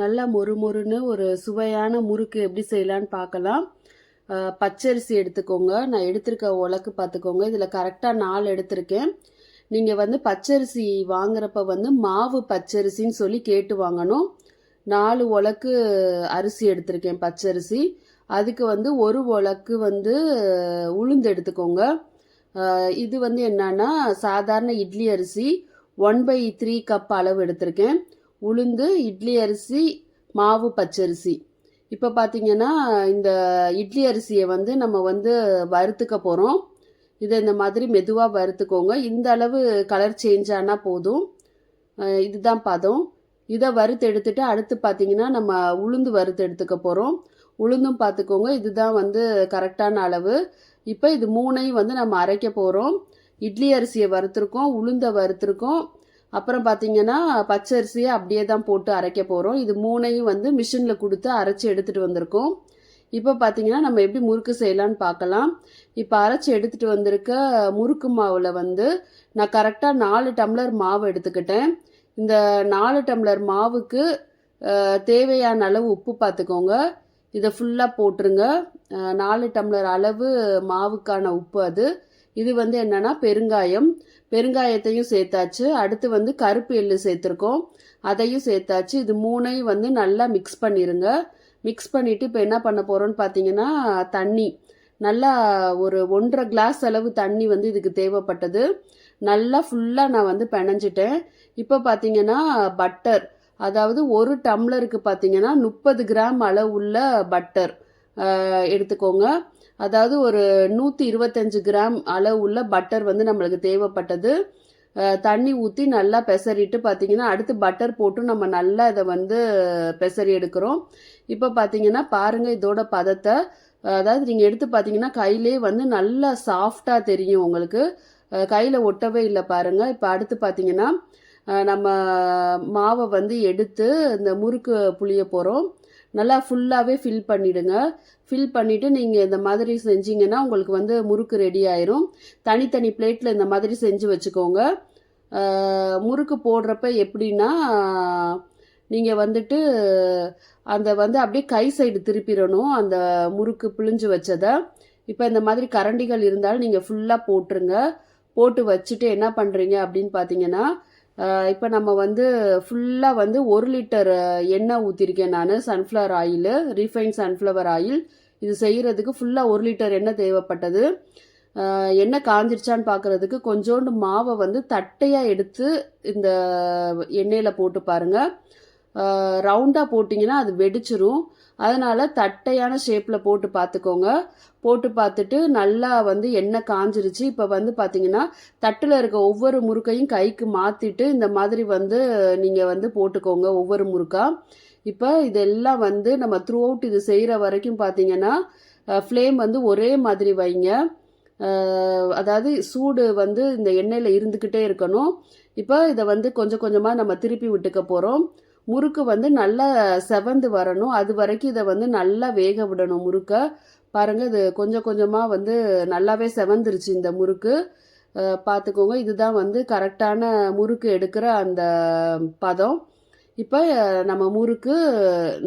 நல்லா மொறு மொறுன்னு ஒரு சுவையான முறுக்கு எப்படி செய்யலான்னு பார்க்கலாம். பச்சரிசி எடுத்துக்கோங்க. நான் எடுத்திருக்க உலக்கு பார்த்துக்கோங்க. இதில் கரெக்டாக நாலு எடுத்திருக்கேன். நீங்கள் வந்து பச்சரிசி வாங்குறப்ப வந்து மாவு பச்சரிசின்னு சொல்லி கேட்டு வாங்கணும். நாலு உலக்கு அரிசி எடுத்திருக்கேன் பச்சரிசி. அதுக்கு வந்து ஒரு உலக்கு வந்து உளுந்து எடுத்துக்கோங்க. இது வந்து என்னன்னா சாதாரண இட்லி அரிசி ஒன் பை த்ரீ கப் அளவு எடுத்திருக்கேன். உளுந்து இட்லி அரிசி மாவு பச்சரிசி. இப்போ பார்த்தீங்கன்னா இந்த இட்லி அரிசியை வந்து நம்ம வந்து வறுத்துக்க போகிறோம் இதை இந்த மாதிரி மெதுவாக வறுத்துக்கோங்க. இந்த அளவு கலர் சேஞ்ச் ஆனால் போதும். இதுதான் பதம். இதை வறுத்து எடுத்துட்டு அடுத்து பார்த்தீங்கன்னா நம்ம உளுந்து வறுத்து எடுத்துக்க போகிறோம் உளுந்தும் பார்த்துக்கோங்க இதுதான் வந்து கரெக்டான அளவு. இப்போ இது மூணையும் வந்து நம்ம அரைக்க போகிறோம் இட்லி அரிசியை வறுத்துருக்கோம். உளுந்தை வறுத்துருக்கோம். அப்புறம் பார்த்தீங்கன்னா பச்சை அரிசியை அப்படியே தான் போட்டு அரைக்க போகிறோம் இது மூணையும் வந்து மிஷினில் கொடுத்து அரைச்சி எடுத்துகிட்டு வந்திருக்கோம். இப்போ பார்த்தீங்கன்னா நம்ம எப்படி முறுக்கு செய்யலான்னு பார்க்கலாம். இப்போ அரைச்சி எடுத்துகிட்டு வந்திருக்க முறுக்கு மாவில் வந்து நான் கரெக்டாக நாலு டம்ளர் மாவு எடுத்துக்கிட்டேன். இந்த நாலு டம்ளர் மாவுக்கு தேவையான அளவு உப்பு பார்த்துக்கோங்க இதை ஃபுல்லாக போட்டுருங்க. நாலு டம்ளர் அளவு மாவுக்கான உப்பு அது. இது வந்து என்னன்னா பெருங்காயம். பெருங்காயத்தையும் சேர்த்தாச்சு. அடுத்து வந்து கருப்பு எள்ளு சேர்த்துருக்கோம். அதையும் சேர்த்தாச்சு. இது மூணையும் வந்து நல்லா மிக்ஸ் பண்ணிடுங்க மிக்ஸ் பண்ணிவிட்டு இப்போ என்ன பண்ண போகிறோன்னு பார்த்தீங்கன்னா தண்ணி. நல்லா ஒரு ஒன்றரை கிளாஸ் அளவு தண்ணி வந்து இதுக்கு தேவைப்பட்டது. நல்லா ஃபுல்லாக நான் வந்து பிணைஞ்சிட்டேன். இப்போ பார்த்தீங்கன்னா பட்டர் அதாவது ஒரு டம்ளருக்கு பார்த்தீங்கன்னா முப்பது கிராம் அளவுள்ள பட்டர் எடுத்துக்கோங்க. அதாவது ஒரு நூற்றி இருபத்தஞ்சு கிராம் அளவு உள்ள பட்டர் வந்து நம்மளுக்கு தேவைப்பட்டது. தண்ணி ஊற்றி நல்லா பெசரிட்டு பார்த்தீங்கன்னா அடுத்து பட்டர் போட்டு நம்ம நல்லா இதை வந்து பெசரி எடுக்கிறோம். இப்போ பார்த்தீங்கன்னா பாருங்கள் இதோட பதத்தை. அதாவது நீங்கள் எடுத்து பார்த்தீங்கன்னா கையிலே வந்து நல்லா சாஃப்டாக தெரியும் உங்களுக்கு. கையில் ஒட்டவே இல்லை பாருங்கள் இப்போ அடுத்து பார்த்தீங்கன்னா நம்ம மாவை வந்து எடுத்து இந்த முறுக்கு புளிய போகிறோம் நல்லா ஃபுல்லாகவே ஃபில் பண்ணிவிடுங்க ஃபில் பண்ணிவிட்டு நீங்கள் இந்த மாதிரி செஞ்சீங்கன்னா உங்களுக்கு வந்து முறுக்கு ரெடி ஆயிரும். தனித்தனி பிளேட்டில் இந்த மாதிரி செஞ்சு வச்சுக்கோங்க. முறுக்கு போடுறப்ப எப்படின்னா நீங்கள் வந்துட்டு அந்த வந்து அப்படியே கை சைடு திருப்பிடணும் அந்த முறுக்கு பிழிஞ்சு வச்சதை. இப்போ இந்த மாதிரி கரண்டிகள் இருந்தாலும் நீங்கள் ஃபுல்லாக போட்டுருங்க. போட்டு வச்சுட்டு என்ன பண்ணுறீங்க அப்படின்னு பார்த்தீங்கன்னா இப்போ நம்ம வந்து ஃபுல்லாக வந்து ஒரு லிட்டர் எண்ணெய் ஊற்றிருக்கேன் நான் sunflower oil refine sunflower oil இது செய்கிறதுக்கு ஃபுல்லாக ஒரு லிட்டர் எண்ணெய் தேவைப்பட்டது. எண்ணெய் காஞ்சிருச்சான்னு பார்க்குறதுக்கு கொஞ்சோண்டு மாவை வந்து தட்டையாக எடுத்து இந்த எண்ணெயில் போட்டு பாருங்கள் ரவுண்டாக போட்டிங்கன்னா அது வெடிச்சிரும். அதனால் தட்டையான ஷேப்பில் போட்டு பார்த்துக்கோங்க. போட்டு பார்த்துட்டு நல்லா வந்து எண்ணெய் காஞ்சிருச்சு. இப்போ வந்து பார்த்தீங்கன்னா தட்டில் இருக்க ஒவ்வொரு முறுக்கையும் கைக்கு மாற்றிட்டு இந்த மாதிரி வந்து நீங்கள் வந்து போட்டுக்கோங்க ஒவ்வொரு முறுக்கா. இப்போ இதெல்லாம் வந்து நம்ம த்ரூ அவுட் இது செய்கிற வரைக்கும் பார்த்தீங்கன்னா ஃப்ளேம் வந்து ஒரே மாதிரி வைங்க. அதாவது சூடு வந்து இந்த எண்ணெயில் இருந்துக்கிட்டே இருக்கணும். இப்போ இதை வந்து கொஞ்சம் கொஞ்சமாக நம்ம திருப்பி விட்டுக்க போகிறோம் முறுக்கு வந்து நல்லா செவந்து வரணும். அது வரைக்கும் இதை வந்து நல்லா வேக விடணும் முறுக்கை. பாருங்கள் இது கொஞ்சம் கொஞ்சமாக வந்து நல்லாவே செவந்துருச்சு இந்த முறுக்கு. பார்த்துக்கோங்க இதுதான் வந்து கரெக்டான முறுக்கு எடுக்கிற அந்த பதம். இப்போ நம்ம முறுக்கு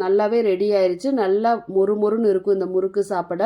நல்லாவே ரெடி ஆயிடுச்சு நல்லா மொறு மொறுன்னு இருக்கும் இந்த முறுக்கு சாப்பிட.